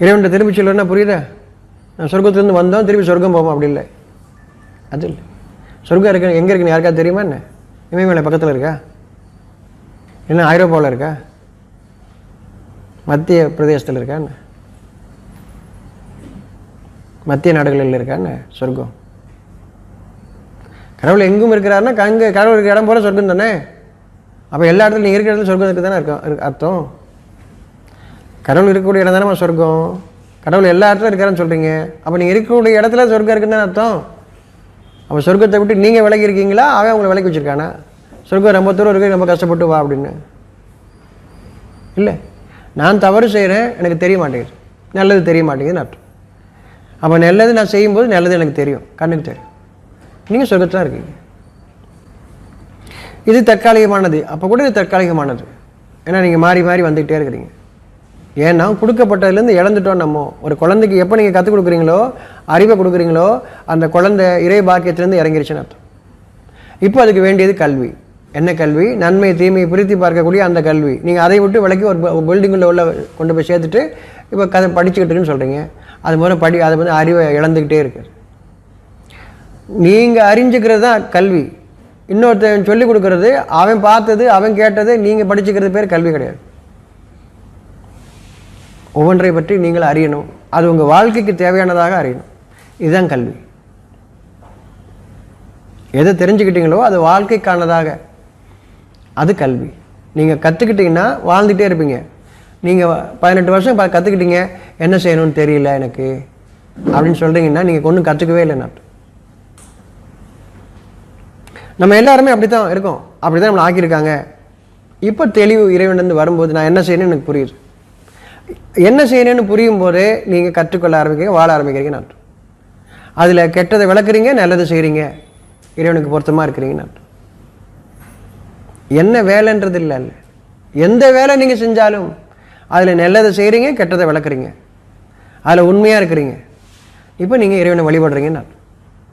இறைவன்கிட்ட திரும்பி சொல்லுன்னா புரியுதா? நான் சொர்க்கத்துலேருந்து வந்தோம் திரும்பி சொர்க்கம் போவோம் அப்படி இல்லை. அது இல்லை. சொர்க்கம் இருக்கு எங்கே இருக்குன்னு யாருக்கா தெரியுமா என்ன? இமயமலை பக்கத்தில் இருக்கா? என்ன ஐரோப்பாவில் இருக்கா? மத்திய பிரதேசத்தில் இருக்கா என்ன? மத்திய நாடுகளில் இருக்கா என்ன சொர்க்கம்? கடவுள் எங்கும் இருக்கிறாருன்னா அங்கே கடவுள் இருக்கிற இடம் போல சொர்க்கம் தானே அப்போ எல்லா இடத்துலையும் நீங்கள் இருக்கிற இடத்துல சொர்க்கம் இருக்கு தானே இருக்கும் அர்த்தம். கடவுள் இருக்கக்கூடிய இடம் தானே சொர்க்கம்? கடவுள் எல்லா இடத்துல இருக்காருன்னு சொல்கிறீங்க அப்போ நீங்கள் இருக்கக்கூடிய இடத்துல சொர்க்கம் இருக்குன்னு அர்த்தம்? அப்போ சொர்க்கத்தை விட்டு நீங்கள் விலகி இருக்கீங்களா? அவன் உங்களை விலக்கி வச்சிருக்கானா? சொர்க்கம் ரொம்ப தூரம் இருக்கு ரொம்ப கஷ்டப்பட்டு வா அப்படின்னு. இல்லை. நான் தவறு செய்கிறேன் எனக்கு தெரிய மாட்டேங்குது. நல்லது தெரிய மாட்டேங்குதுன்னு அர்த்தம். அப்போ நல்லது நான் செய்யும்போது நல்லது எனக்கு தெரியும் கண்ணுக்கு தெரியும். நீங்கள் சொர்க்கத்தில் தான் இருக்கீங்க. இது தற்காலிகமானது. அப்போ கூட இது தற்காலிகமானது. ஏன்னா நீங்கள் மாறி மாறி வந்துக்கிட்டே இருக்கிறீங்க. ஏன்னா கொடுக்கப்பட்டதுலேருந்து இழந்துட்டோம் நம்ம? ஒரு குழந்தைக்கு எப்போ நீங்கள் கற்றுக் கொடுக்குறீங்களோ அறிவை கொடுக்குறீங்களோ அந்த குழந்தை இறை பாக்கியத்திலேருந்து இறங்கிருச்சுன்னு அர்த்தம். இப்போ அதுக்கு வேண்டியது கல்வி. என்ன கல்வி? நன்மை தீமையை பிரித்து பார்க்கக்கூடிய அந்த கல்வி. நீங்கள் அதை விட்டு விலக்கி ஒரு பில்டிங்குள்ள உள்ள கொண்டு போய் சேர்த்துட்டு இப்போ கதை படிச்சுக்கிட்டு இருக்குன்னு சொல்கிறீங்க அது மூலம் படி அது வந்து அறிவை இழந்துக்கிட்டே இருக்குது. நீங்கள் அறிஞ்சுக்கிறது தான் கல்வி. இன்னொருத்தன் சொல்லிக் கொடுக்குறது அவன் பார்த்தது அவன் கேட்டது நீங்கள் படிச்சுக்கிறது பேர் கல்வி கிடையாது. ஒவ்வொன்றை பற்றி நீங்கள் அறியணும். அது உங்கள் வாழ்க்கைக்கு தேவையானதாக அறியணும். இதுதான் கல்வி. எதை தெரிஞ்சுக்கிட்டீங்களோ அது வாழ்க்கைக்கானதாக. அது கல்வி. நீங்கள் கற்றுக்கிட்டீங்கன்னா வாழ்ந்துகிட்டே இருப்பீங்க. நீங்கள் பதினெட்டு வருஷம் இப்போ கற்றுக்கிட்டீங்க என்ன செய்யணும்னு தெரியல எனக்கு. அப்படின்னு சொல்கிறீங்கன்னா நீங்கள் ஒன்றும் கற்றுக்கவே இல்லை நான் நம்ம எல்லாருமே அப்படி தான் இருக்கோம். அப்படி தான் நம்மளை ஆக்கியிருக்காங்க. இப்போ தெளிவு இறைவனிருந்து வரும்போது நான் என்ன செய்யணும்னு எனக்கு புரியுது. என்ன செய்யணும்னு புரியும் போதே நீங்கள் கற்றுக்கொள்ள ஆரம்பிக்கிறீங்க வாழ ஆரம்பிக்கிறீங்க நான் அதில் கெட்டதை விளக்குறீங்க நல்லதை செய்கிறீங்க இறைவனுக்கு பொருத்தமாக இருக்கிறீங்க நான் என்ன வேலைன்றது இல்லை இல்லை எந்த வேலை நீங்கள் செஞ்சாலும் அதில் நல்லதை செய்கிறீங்க கெட்டதை விளக்குறீங்க. அதில் உண்மையாக இருக்கிறீங்க. இப்போ நீங்கள் இறைவனை வழிபடுறீங்கன்னு நான்